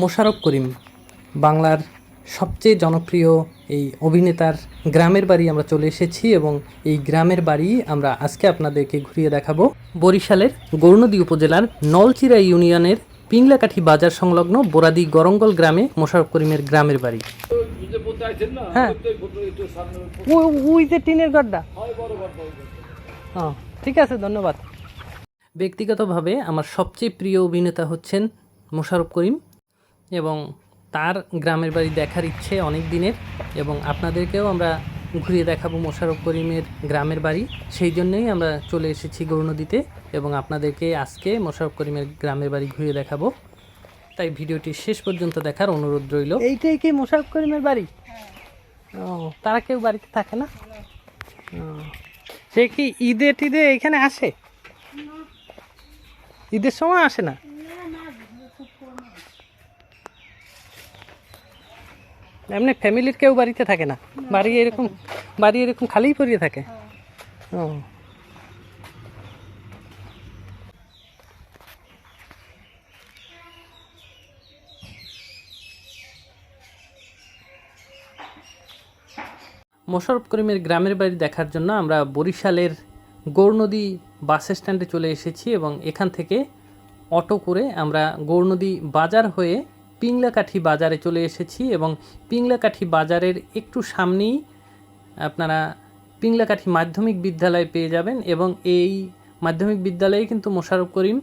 মোশাররফ করিম, বাংলার সবচেয়ে জনপ্রিয় এই অভিনেতার গ্রামের বাড়ি আমরা চলে এসেছি এবং এই গ্রামের বাড়ি আমরা আজকে আপনাদেরকে ঘুরিয়ে দেখাবো বরিশালের গৌরনদী উপজেলার নলচিরা ইউনিয়নের পিংলাকাঠি বাজার সংলগ্ন বোরাদি গরঙ্গল গ্রামে মোশারফ করিমের গ্রামের বাড়ি। হ্যাঁ। হ্যাঁ ঠিক আছে, ধন্যবাদ। ব্যক্তিগতভাবে আমার সবচেয়ে প্রিয় অভিনেতা হচ্ছেন মোশারফ করিম। এবং তার গ্রামের বাড়ি দেখার ইচ্ছে অনেক দিনের এবং আপনাদেরকেও আমরা ঘুরিয়ে দেখাবো মোশারফ করিমের গ্রামের বাড়ি। সেই জন্যই আমরা চলে এসেছি গৌরনদীতে এবং আপনাদেরকে আজকে মোশারফ করিমের গ্রামের বাড়ি ঘুরিয়ে দেখাবো। তাই ভিডিওটি শেষ পর্যন্ত দেখার অনুরোধ রইল। এইটাই কি মোশারফ করিমের বাড়ি? ও তারা কেউ বাড়িতে থাকে না? ও। সে কি ঈদে টিদে এখানে আসে? ঈদের সময় আসে না? এমনি ফ্যামিলির কেউ বাড়িতে থাকে না। বাড়ি এরকম বাড়ি এরকম খালিই পড়িয়ে থাকে। ও। মোশাররফ করিমের গ্রামের বাড়ি দেখার জন্য আমরা বরিশালের গৌরনদী বাস স্ট্যান্ডে চলে এসেছি এবং এখান থেকে অটো করে আমরা গৌরনদী বাজার হয়ে পিংলাকাঠি বাজারে চলে এসেছি এবং পিংলাকাঠি বাজারের একটু সামনেই আপনারা পিংলাকাঠি মাধ্যমিক বিদ্যালয় পেয়ে যাবেন এবং এই মাধ্যমিক বিদ্যালয়ে কিন্তু মোশারফ করিম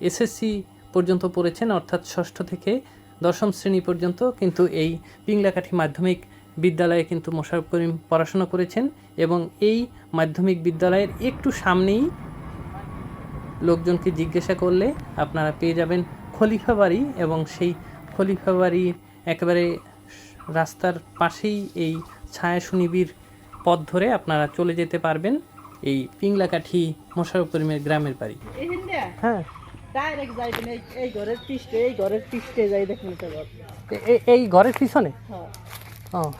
এসএসসি পর্যন্ত পড়েছেন, অর্থাৎ ষষ্ঠ থেকে দশম শ্রেণি পর্যন্ত কিন্তু এই পিংলাকাঠি মাধ্যমিক বিদ্যালয়ে কিন্তু মোশারফ করিম পড়াশোনা করেছেন এবং এই মাধ্যমিক বিদ্যালয়ের একটু সামনেই লোকজনকে জিজ্ঞাসা করলে আপনারা পেয়ে যাবেন খলিফা বাড়ি এবং সেই খলিফা বাড়ির একেবারে রাস্তার পাশেই এই ছায়া সুনিবির পথ ধরে আপনারা চলে যেতে পারবেন এই পিংলাকাঠি মোশাররফ করিমের গ্রামের বাড়ি। হ্যাঁ। ডাইরেক্ট এই ঘরের পিষ্টে এই ঘরের যাই দেখুন এই ঘরের পিছনে? হ্যাঁ। ও।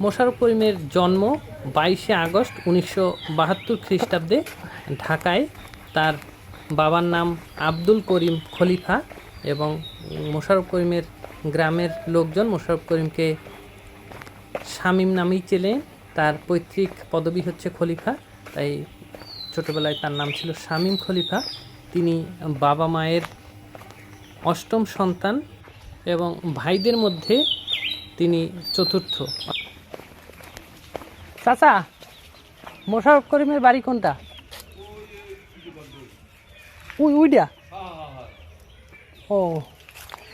মোশাররফ করিমের জন্ম বাইশে আগস্ট উনিশশো বাহাত্তর খ্রিস্টাব্দে ঢাকায়। তার বাবার নাম আব্দুল করিম খলিফা এবং মোশারফ করিমের গ্রামের লোকজন মোশারফ করিমকে শামীম নামেই চেনে। তার পৈতৃক পদবি হচ্ছে খলিফা, তাই ছোটোবেলায় তার নাম ছিল শামীম খলিফা। তিনি বাবা মায়ের অষ্টম সন্তান এবং ভাইদের মধ্যে তিনি চতুর্থ। চাচা, মোশারফ করিমের বাড়ি কোনটা? উই উইডা ও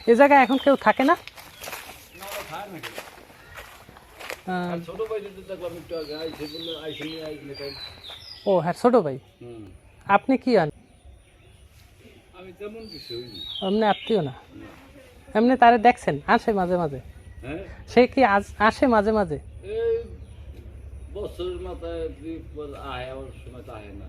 এ জায়গায় এখন কেউ থাকে না? আহ, ও হ্যাঁ ছোট ভাই। আপনি কি হইনি। এমনি আত্মীয় না? এমনি তারে দেখছেন আসে মাঝে মাঝে? হ্যাঁ। সে কি আজ- আসে মাঝে মাঝে? বছরের মাথায় আয় আমার সময় আয় না।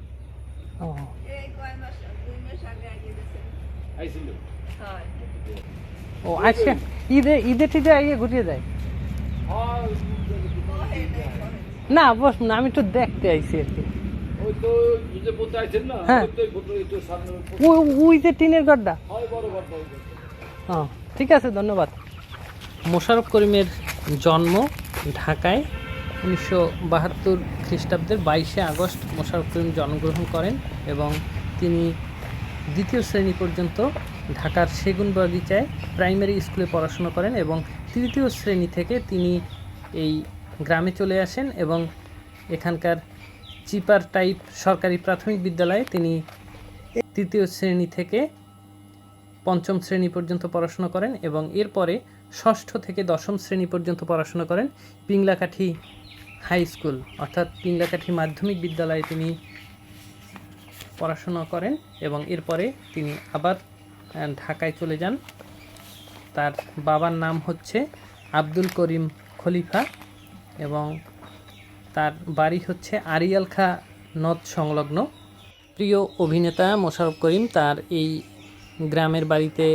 ও আসে ঈদে ঈদে টিদে আইয়ে ঘুরিয়ে যায় না, বস না, আমি একটু দেখতে আইছি আর কি। হ্যাঁ। টিনের গড্ডা হয় ঠিক আছে, ধন্যবাদ। মোশাররফ করিমের জন্ম ঢাকায়। উনিশশো বাহাত্তর খ্রিস্টাব্দের বাইশে আগস্ট মোশাররফ করিম জন্মগ্রহণ করেন এবং তিনি দ্বিতীয় শ্রেণি পর্যন্ত ঢাকার সেগুন বাগিচায় প্রাইমারি স্কুলে পড়াশোনা করেন এবং তৃতীয় শ্রেণি থেকে তিনি এই গ্রামে চলে আসেন এবং এখানকার চিপার টাইপ সরকারি প্রাথমিক বিদ্যালয়ে তিনি তৃতীয় শ্রেণি থেকে পঞ্চম শ্রেণি পর্যন্ত পড়াশোনা করেন এবং এরপরে ষষ্ঠ থেকে দশম শ্রেণি পর্যন্ত পড়াশোনা করেন পিংলাকাঠি হাই স্কুল, অর্থাৎ পিংলাকাঠি মাধ্যমিক বিদ্যালয়ে তিনি পড়াশোনা করেন এবং এরপরে তিনি আবার ঢাকায় চলে যান। তার বাবার নাম হচ্ছে আব্দুল করিম খলিফা এবং তার বাড়ি হচ্ছে আরিয়াল খা নদ সংলগ্ন। প্রিয় অভিনেতা মোশারফ করিম তার এই গ্রামের বাড়িতে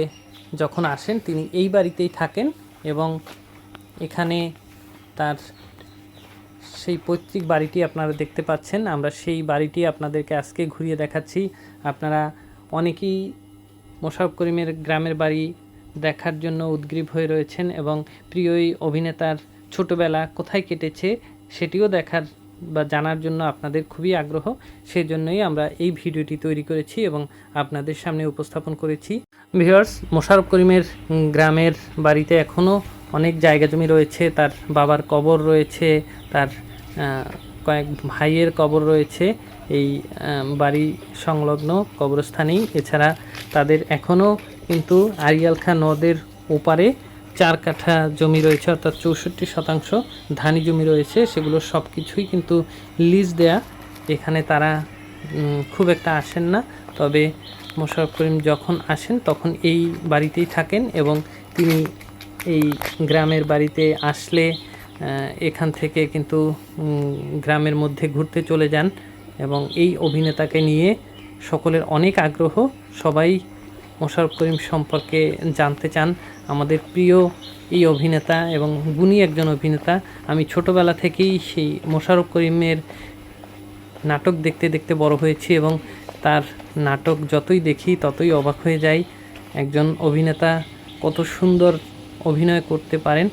যখন আসেন, তিনি এই বাড়িতেই থাকেন এবং এখানে তার সেই পৈতৃক বাড়িটি আপনারা দেখতে পাচ্ছেন। আমরা সেই বাড়িটি আপনাদেরকে আজকে ঘুরিয়ে দেখাচ্ছি। আপনারা অনেকেই মোশারফ করিমের গ্রামের বাড়ি দেখার জন্য উদ্গ্রীব হয়ে রয়েছেন এবং প্রিয় এই অভিনেতার ছোটবেলা কোথায় কেটেছে সেটিও দেখার বা জানার জন্য আপনাদের খুবই আগ্রহ। সেই জন্যই আমরা এই ভিডিওটি তৈরি করেছি এবং আপনাদের সামনে উপস্থাপন করেছি। ভিউয়ার্স, মোশারফ করিমের গ্রামের বাড়িতে এখনও অনেক জায়গা জমি রয়েছে। তার বাবার কবর রয়েছে, তার কয়েক ভাইয়ের কবর রয়েছে এই বাড়ি সংলগ্ন কবরস্থানেই। এছাড়া তাদের এখনও কিন্তু আরিয়াল খাঁ নদের ওপারে চার কাঠা জমি রয়েছে, অর্থাৎ চৌষট্টি শতাংশ ধানি জমি রয়েছে। সেগুলো সব কিছুই কিন্তু লিজ দেয়া। এখানে তারা খুব একটা আসেন না। তবে মোশারফ করিম যখন আসেন, তখন এই বাড়িতেই থাকেন এবং তিনি এই গ্রামের বাড়িতে আসলে এখান থেকে কিন্তু গ্রামের মধ্যে ঘুরতে চলে যান এবং এই অভিনেতাকে নিয়ে সকলের অনেক আগ্রহ। সবাই মোশারফ করিম সম্পর্কে জানতে চান। আমাদের প্রিয় এই অভিনেতা এবং গুণী একজন অভিনেতা। আমি ছোটবেলা থেকেই সেই মোশারফ করিমের নাটক দেখতে দেখতে বড় হয়েছি এবং তার নাটক যতই দেখি ততই অবাক হয়ে যাই। একজন অভিনেতা কত সুন্দর অভিনয় করতে পারেন।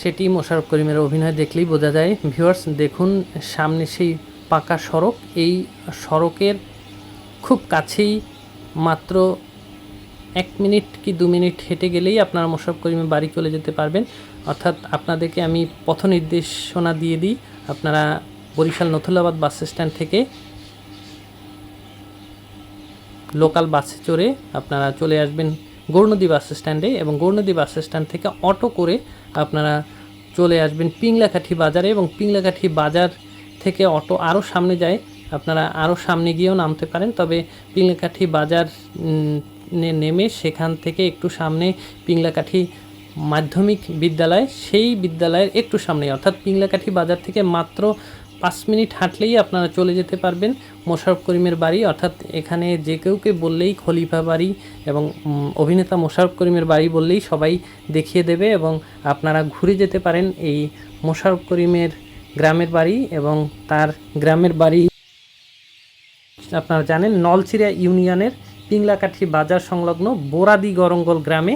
সেটি মোশারফ করিমের অভিনয় দেখলেই বোঝা যায়। ভিউয়ার্স, দেখুন, সামনে সেই পাকা সড়ক। এই সড়কের খুব কাছেই মাত্র এক মিনিট কি দু মিনিট হেঁটে গেলেই আপনারা মোশারফ করিমের বাড়ি চলে যেতে পারবেন। অর্থাৎ আপনাদেরকে আমি পথ নির্দেশনা দিয়ে দিই, আপনারা বরিশাল নথুল্লাবাদ বাস স্ট্যান্ড থেকে লোকাল বাসে চড়ে আপনারা চলে আসবেন গৌরনদী বাস স্ট্যান্ডে এবং গৌরনদী বাস স্ট্যান্ড থেকে অটো করে আপনারা চলে আসবেন পিংলাকাঠি বাজারে এবং পিংলাকাঠি বাজার থেকে অটো আরও সামনে যায়। আপনারা আরও সামনে গিয়েও নামতে পারেন, তবে পিংলাকাঠি বাজার নেমে সেখান থেকে একটু সামনে পিংলাকাঠি মাধ্যমিক বিদ্যালয়, সেই বিদ্যালয়ের একটু সামনে, অর্থাৎ পিংলাকাঠি বাজার থেকে মাত্র পাঁচ মিনিট হাঁটলেই আপনারা চলে যেতে পারবেন। মোশারফ করিমের বাড়ি, অর্থাৎ এখানে যে কেউকে বললেই খলিফা বাড়ি এবং অভিনেতা মোশারফ করিমের বাড়ি বললেই সবাই দেখিয়ে দেবে এবং আপনারা ঘুরে যেতে পারেন এই মোশারফ করিমের গ্রামের বাড়ি এবং তার গ্রামের বাড়ি। আপনারা জানেন নলছিরা ইউনিয়নের পিংলাকাঠি বাজার সংলগ্ন বোরাদি গরঙ্গল গ্রামে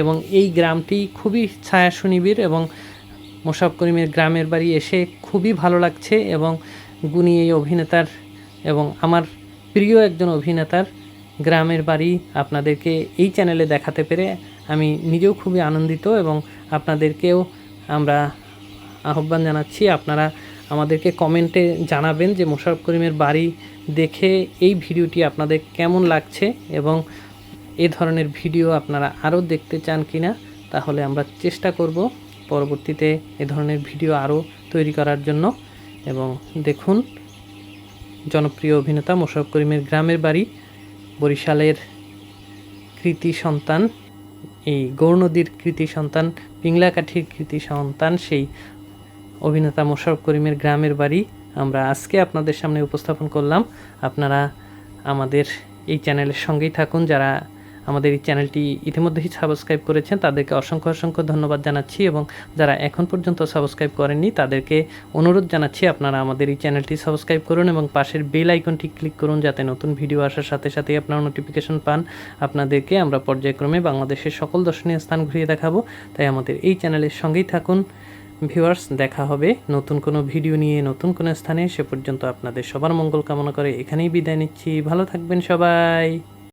এবং এই গ্রামটি খুবই ছায়া সুনিবিড় এবং মোশাফ করিমের গ্রামের বাড়ি এসে খুবই ভালো লাগছে এবং গুণী এই অভিনেতার এবং আমার প্রিয় একজন অভিনেতার গ্রামের বাড়ি আপনাদেরকে এই চ্যানেলে দেখাতে পেরে আমি নিজেও খুবই আনন্দিত এবং আপনাদেরকেও আমরা আহ্বান জানাচ্ছি। আপনারা আমাদেরকে কমেন্টে জানাবেন যে মোশারফ করিমের বাড়ি দেখে এই ভিডিওটি আপনাদের কেমন লাগছে এবং এ ধরনের ভিডিও আপনারা আরও দেখতে চান কিনা, তাহলে আমরা চেষ্টা করব পরবর্তীতে এ ধরনের ভিডিও আরও তৈরি করার জন্য। এবং দেখুন জনপ্রিয় অভিনেতা মোশারফ করিমের গ্রামের বাড়ি বরিশালের কৃতি সন্তান, এই গৌরনদীর কৃতি সন্তান, পিংলাকাঠির কৃতি সন্তান, সেই অভিনেতা মোশারফ করিমের গ্রামের বাড়ি আমরা আজকে আপনাদের সামনে উপস্থাপন করলাম। আপনারা আমাদের এই চ্যানেলের সঙ্গেই থাকুন, যারা আমাদের এই চ্যানেলটি ইতিমধ্যেই সাবস্ক্রাইব করেছেন, তাদেরকে অসংখ্য অসংখ্য ধন্যবাদ জানাচ্ছি এবং যারা এখন পর্যন্ত সাবস্ক্রাইব করেননি, তাদেরকে অনুরোধ জানাচ্ছি আপনারা আমাদের এই চ্যানেলটি সাবস্ক্রাইব করুন এবং পাশের বেল আইকনটি ক্লিক করুন যাতে নতুন ভিডিও আসার সাথে সাথেই আপনারা নোটিফিকেশন পান। আপনাদেরকে আমরা পর্যায়ক্রমে বাংলাদেশের সকল দর্শনীয় স্থান ঘুরিয়ে দেখাবো। তাই আমাদের এই চ্যানেলের সঙ্গেই থাকুন। ভিউয়ার্স, দেখা হবে নতুন কোনো ভিডিও নিয়ে নতুন কোনো স্থানে। সে পর্যন্ত আপনাদের সবার মঙ্গল কামনা করে এখানেই বিদায় নিচ্ছি। ভালো থাকবেন সবাই।